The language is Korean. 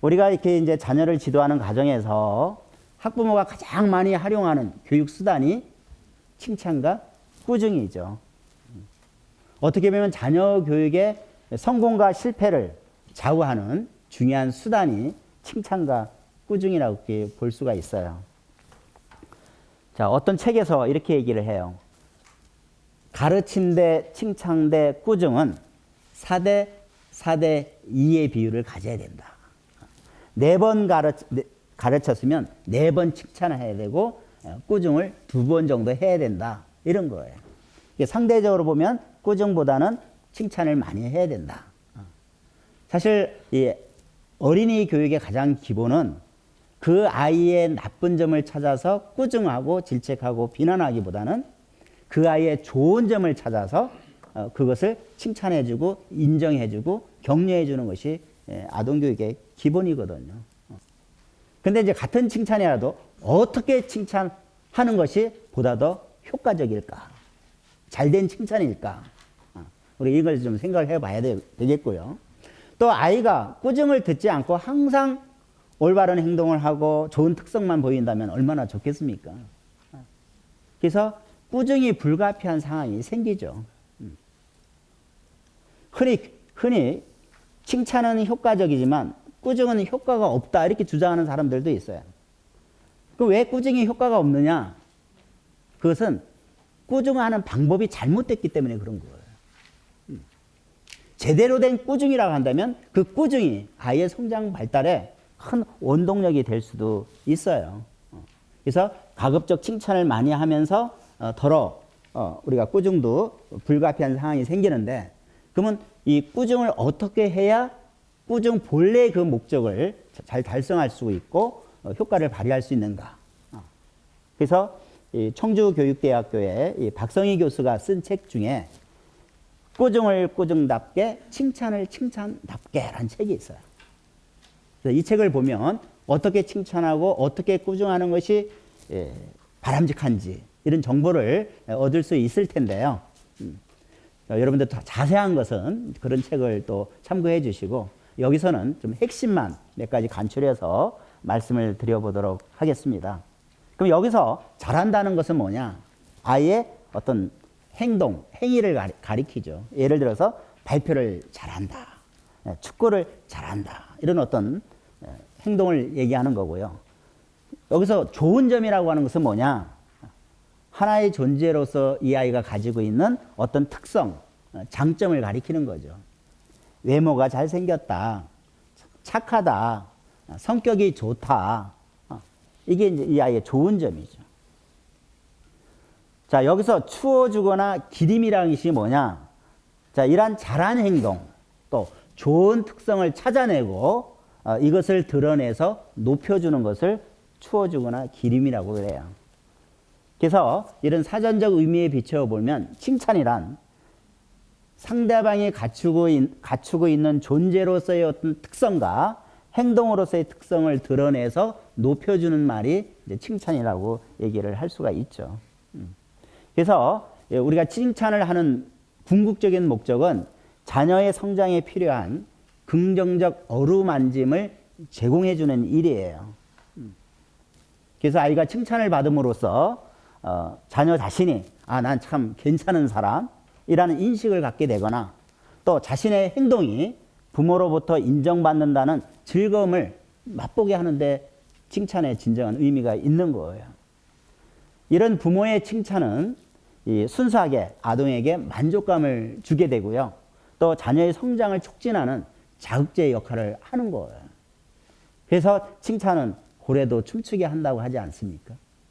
우리가 이렇게 이제 자녀를 지도하는 과정에서 학부모가 가장 많이 활용하는 교육 수단이 칭찬과 꾸중이죠. 어떻게 보면 자녀 교육의 성공과 실패를 좌우하는 중요한 수단이 칭찬과 꾸중이라고 볼 수가 있어요. 자, 어떤 책에서 이렇게 얘기를 해요. 가르침 대, 칭찬 대, 꾸중은 4대 4대 2의 비율을 가져야 된다. 네 번 가르, 네, 가르쳤으면 네 번 칭찬을 해야 되고 어, 꾸중을 두 번 정도 해야 된다. 이런 거예요. 상대적으로 보면 꾸중보다는 칭찬을 많이 해야 된다. 어. 사실 이 어린이 교육의 가장 기본은 그 아이의 나쁜 점을 찾아서 꾸중하고 질책하고 비난하기보다는 그 아이의 좋은 점을 찾아서 어, 그것을 칭찬해주고 인정해주고 격려해주는 것이 예, 아동교육의 기본이거든요. 어. 근데 이제 같은 칭찬이라도 어떻게 칭찬하는 것이 보다 더 효과적일까? 잘된 칭찬일까? 어, 우리 이걸 좀 생각해 봐야 되, 되겠고요. 또 아이가 꾸중을 듣지 않고 항상 올바른 행동을 하고 좋은 특성만 보인다면 얼마나 좋겠습니까? 그래서 꾸중이 불가피한 상황이 생기죠. 음. 흔히, 흔히 칭찬은 효과적이지만 꾸중은 효과가 없다 이렇게 주장하는 사람들도 있어요. 그왜 꾸중이 효과가 없느냐? 그것은 꾸중하는 방법이 잘못됐기 때문에 그런 거예요. 음. 제대로 된 꾸중이라고 한다면 그 꾸중이 아이의 성장 발달에 큰 원동력이 될 수도 있어요. 어. 그래서 가급적 칭찬을 많이 하면서 어, 덜어 어, 우리가 꾸중도 불가피한 상황이 생기는데 그러면 이 꾸중을 어떻게 해야 꾸중 본래 그 목적을 잘 달성할 수 있고 효과를 발휘할 수 있는가? 그래서 청주교육대학교의 박성희 교수가 쓴 책 중에 꾸중을 꾸중답게 칭찬을 칭찬답게라는 책이 있어요. 이 책을 보면 어떻게 칭찬하고 어떻게 꾸중하는 것이 예, 바람직한지 이런 정보를 얻을 수 있을 텐데요. 음. 여러분들 더 자세한 것은 그런 책을 또 참고해 주시고 여기서는 좀 핵심만 몇 가지 간추려서 말씀을 드려보도록 하겠습니다. 그럼 여기서 잘한다는 것은 뭐냐? 아이의 어떤 행동, 행위를 가리키죠. 예를 들어서 발표를 잘한다. 예, 축구를 잘한다. 이런 어떤 예, 행동을 얘기하는 거고요. 여기서 좋은 점이라고 하는 것은 뭐냐? 하나의 존재로서 이 아이가 가지고 있는 어떤 특성, 어, 장점을 가리키는 거죠. 외모가 잘생겼다. 착하다. 성격이 좋다. 어, 이게 이제 이 아이의 좋은 점이죠. 자, 여기서 추워주거나 기림이라는 것이 뭐냐? 자, 이러한 잘한 행동, 또 좋은 특성을 찾아내고 어, 이것을 드러내서 높여주는 것을 추워주거나 기림이라고 그래요. 그래서 이런 사전적 의미에 비추어 보면 칭찬이란 상대방이 갖추고, 있, 갖추고 있는 존재로서의 어떤 특성과 행동으로서의 특성을 드러내서 높여주는 말이 칭찬이라고 얘기를 할 수가 있죠. 음. 그래서 우리가 칭찬을 하는 궁극적인 목적은 자녀의 성장에 필요한 긍정적 어루만짐을 제공해주는 일이에요. 음. 그래서 아이가 칭찬을 받음으로써 어, 자녀 자신이 아, 난 참 괜찮은 사람이라는 인식을 갖게 되거나 또 자신의 행동이 부모로부터 인정받는다는 즐거움을 맛보게 하는데 칭찬의 진정한 의미가 있는 거예요. 이런 부모의 칭찬은 순수하게 아동에게 만족감을 주게 되고요. 또 자녀의 성장을 촉진하는 자극제 역할을 하는 거예요. 그래서 칭찬은 고래도 춤추게 한다고 하지 않습니까?